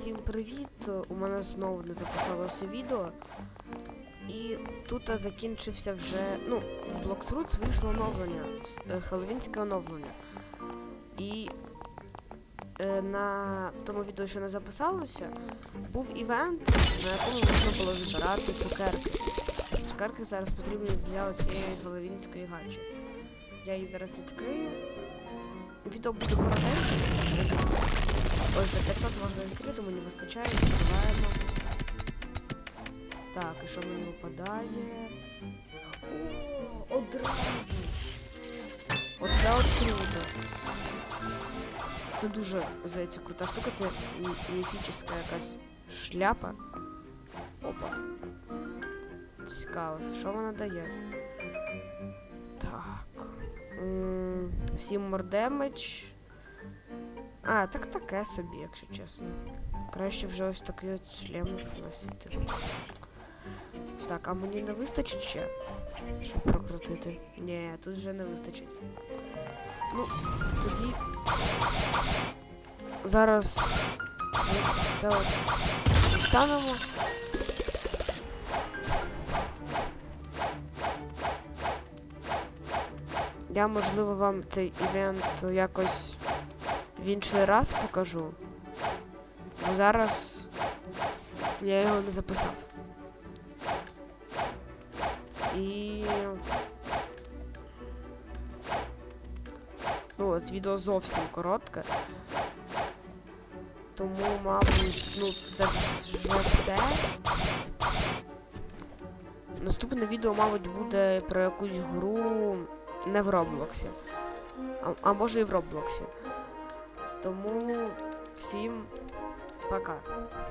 Всім привіт! У мене знову не записалося відео. І тут закінчився вже. Ну, в Blocks вийшло оновлення. е, Хеллоуінське оновлення. І е, на тому відео, що не записалося, був івент, на якому можна було збирати цукерки. Цукерки зараз потрібні для цієї Хеллоуінської гачі. Я її зараз відкрию. Відео буде коротеньке. Ось за 500 можна відкрити, мені вистачає, відкриваємо. Так, і що мені випадає? О, одразу! Оце от круто. Це дуже, здається, крута штука, це мі- міфічна якась шляпа. Опа. Цікаво, що вона дає? Так. М, Сіммор демедж. А, так таке собі, якщо чесно. Краще вже ось такий от шлем носити. Так, а мені не вистачить ще, щоб прокрутити. Ні, тут вже не вистачить. Ну, тоді. Зараз ми дістанемо. Я, можливо, вам цей івент якось в інший раз покажу. Бо зараз я його не записав. І. Ну, от відео зовсім коротке. Тому, мабуть, ну, це вже все. Наступне відео, мабуть, буде про якусь гру не в Роблоксі. А, а може і в Роблоксі. Тому всім пока.